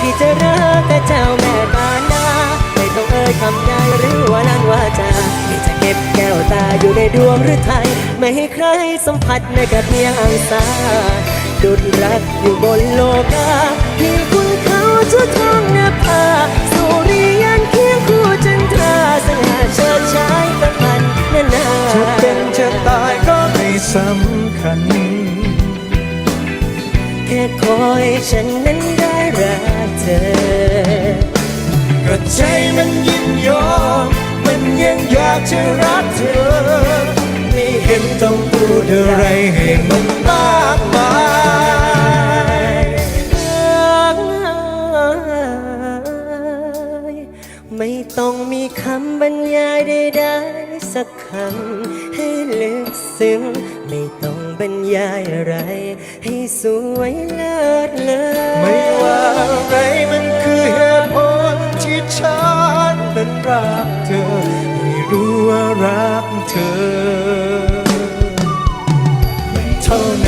พี่จะรักแต่เจ้าแม่ตาหน้าไม่ต้องเอ่ยคำใดหรือว่านั้นว่าจาพี่จะเก็บแก้วตาอยู่ในดวงหรือไทย ไม่ให้ใครสัมผัสแม้แต่เพียงอังสาดุดรักอยู่บนโลกาเพียงคุณเขาจะท้องนภาสุริยันเคียงคู่จันทราสง่าเชิดชายตะพันนานาจะเป็นจะตายก็ไม่สำคัญแค่คอยฉันนั้น จะรักเธอ ไม่เห็นต้องพูดอะไรให้มันมากมายไม่ต้องมีคำบรรยายใดๆสักคำให้ลึกซึ้งไม่ต้องบรรยายอะไร ให้สวยเลิศเลอไม่ว่าอะไรมันคือเหตุผลที่ฉันนั้นรักเธอ รู้ว่ารักเธอเท่านั้น